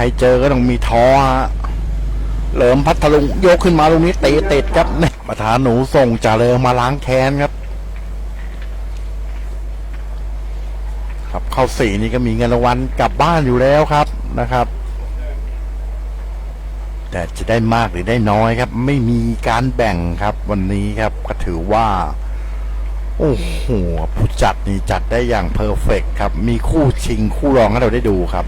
รเจอก็ต้องมีท้อฮะเหลิมพัทลุงยกขึ้นมาตรงนี้เตะเติดครับเนี่ยประธานหนูส่งจ่าเริงมาล้างแค้นครับ ครับเข้าสี่นี่ก็มีเงินรางวัลกลับบ้านอยู่แล้วครับนะครับ แต่จะได้มากหรือได้น้อยครับ ไม่มีการแบ่งครับ วันนี้ครับก็ถือว่า โอ้โหผู้จัดนี่จัดได้อย่างเพอร์เฟกครับ มีคู่ชิงคู่รองให้เราได้ดูครับ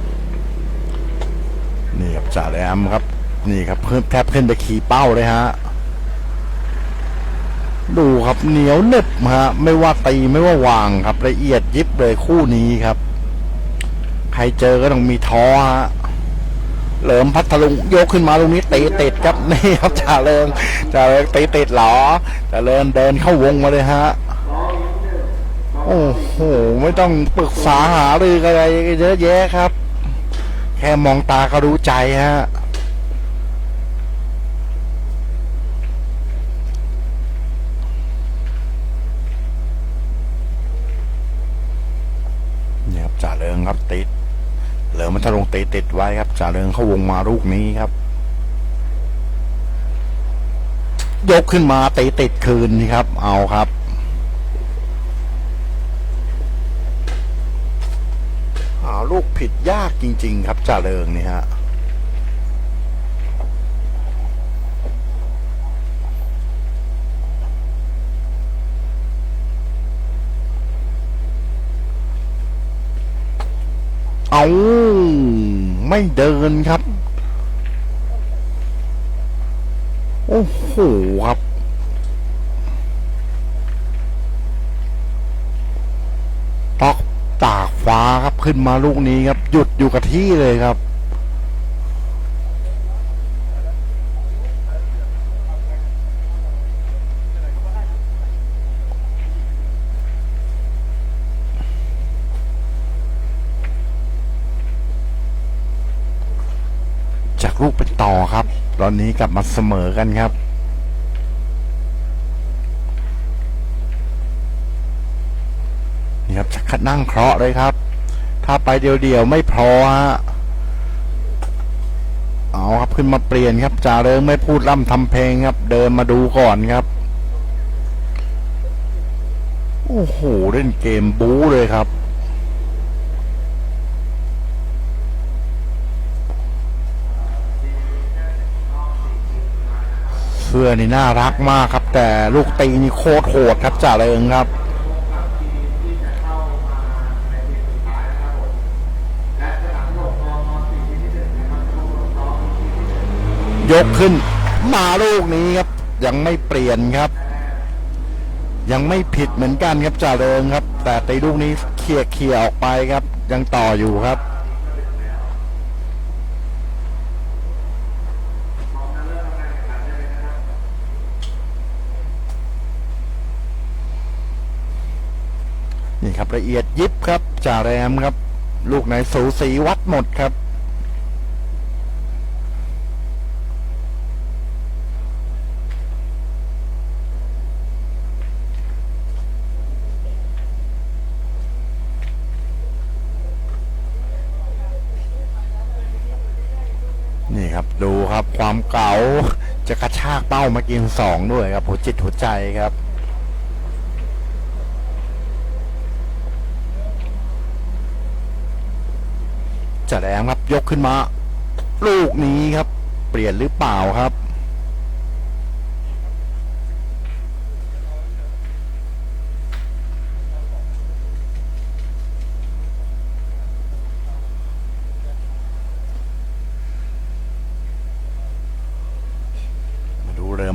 จ่าแรมครับ นี่ครับเพิ่มแทบขึ้นไปขี่เป้าเลยฮะดูครับเหนียวหนึบฮะไม่ว่าตีไม่ว่าวางครับ ละเอียดยิบเลยคู่นี้ครับ ใครเจอก็ต้องมีท้อฮะเหลิมพัทลุงยกขึ้นมาตรงนี้ตีติดครับนี่ครับจ่าเริงจ่าเริงตีติดเหรอจ่าเริงเดินเข้าวงมาเลยฮะโอ้โหไม่ต้องปรึกษาหารืออะไรเยอะแยะครับ แค่มองตาก็รู้ใจฮะเนี่ยครับจ่าเริงครับติดเหลือมันทะลงตีติดไว้ครับจ่าเริงเข้าวงมาลูกนี้ครับ ยกขึ้นมาตีติดคืนนี่ครับ เอาครับ หา ลูกผิดยากจริง ๆ ครับจ่าเริงนี่ฮะเอาไม่เดินครับ โอ้โหครับ ตอกตาก ฟ้าครับขึ้นมาลูกนี้ครับ หยุดอยู่กับที่เลยครับ จากลูกเป็นต่อครับ ตอนนี้กลับมาเสมอกันครับ ครับนั่งเคราะห์เลยครับ ถ้าไปเดียวๆไม่พอฮะเอาครับขึ้นมาเปลี่ยนครับจ่าเริงไม่พูดร่ำทำเพลงครับ เดินมาดูก่อนครับ โอ้โหเล่นเกมบู๊เลยครับเสื้อนี่น่ารักมากครับ แต่ลูกตีนี่โคตรโหดครับจ่าเริงครับ ยกขึ้น มาลูกนี้ครับ ยังไม่เปลี่ยนครับ ยังไม่ผิดเหมือนกันครับจ่าเริงครับ แต่ตีลูกนี้เคลียร์เคลียร์ออกไปครับ ยังต่ออยู่ครับนี่ครับละเอียดยิบครับจ่าแรมครับ ลูกไหนสูสีวัดหมดครับ ครับ ดูครับความเก่าจะกระชากเป้ามากินสองด้วยครับหัวจิตหัวใจครับจะแรงครับยกขึ้นมา ลูกนี้ครับ เปลี่ยนหรือเปล่าครับ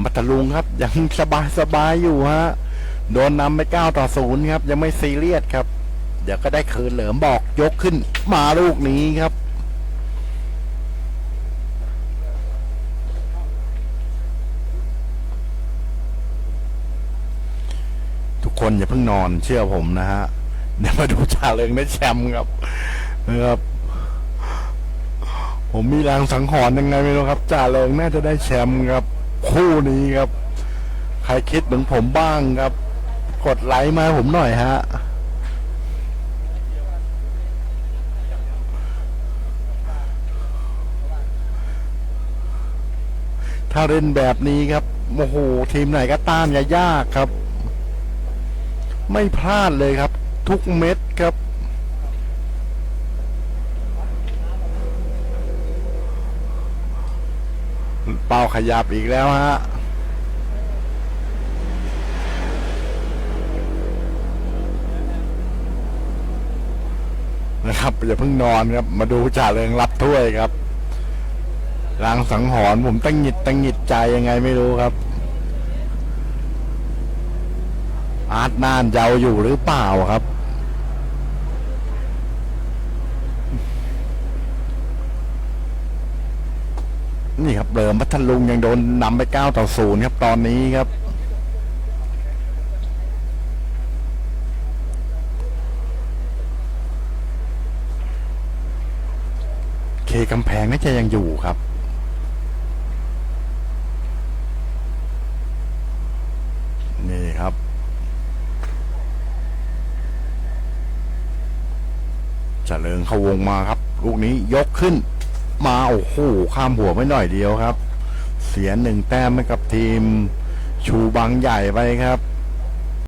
มาดูเริมพัทลุงครับ ยังสบายสบายอยู่ฮะ โดนนำไปเก้าต่อศูนย์ครับ ยังไม่ซีเรียสครับ เดี๋ยวก็ได้คืนเหลิมบอกยกขึ้นมาลูกนี้ครับทุกคนอย่าเพิ่งนอนเชื่อผมนะฮะ เดี๋ยวมาดูชาเริงได้แชมป์ครับนะครับ ผมมีแรงสังหรณ์ยังไงไม่รู้ครับ จ่าเริงน่าจะได้แชมป์ครับ คู่นี้ครับ ใครคิดเหมือนผมบ้างครับ กดไลค์มาผมหน่อยฮะถ้าเล่นแบบนี้ครับโอโหทีมไหนก็ต้านยายากครับ ไม่พลาดเลยครับ ทุกเม็ดครับ เป้าขยับอีกแล้วฮะนะครับอย่าเพิ่งนอนครับ มาดูจ่าเริงรับถ้วยครับลางสังหรณ์ผมตั้งหงิดตั้งหงิดใจยังไงไม่รู้ครับ อาร์ตนานเยาอยู่หรือเปล่าครับ นี่ครับเดิมพัทลุงยังโดนนำไปเก้าต่อศูนย์ครับตอนนี้ครับเคกำแพงน่าจะยังอยู่ครับนี่ครับเจริญเข้าวงมาครับ ลูกนี้ยกขึ้น มา โอ้โห ข้ามหัวไปหน่อยเดียวครับ เสียหนึ่งแต้มให้กับทีมชูบังใหญ่ไปครับ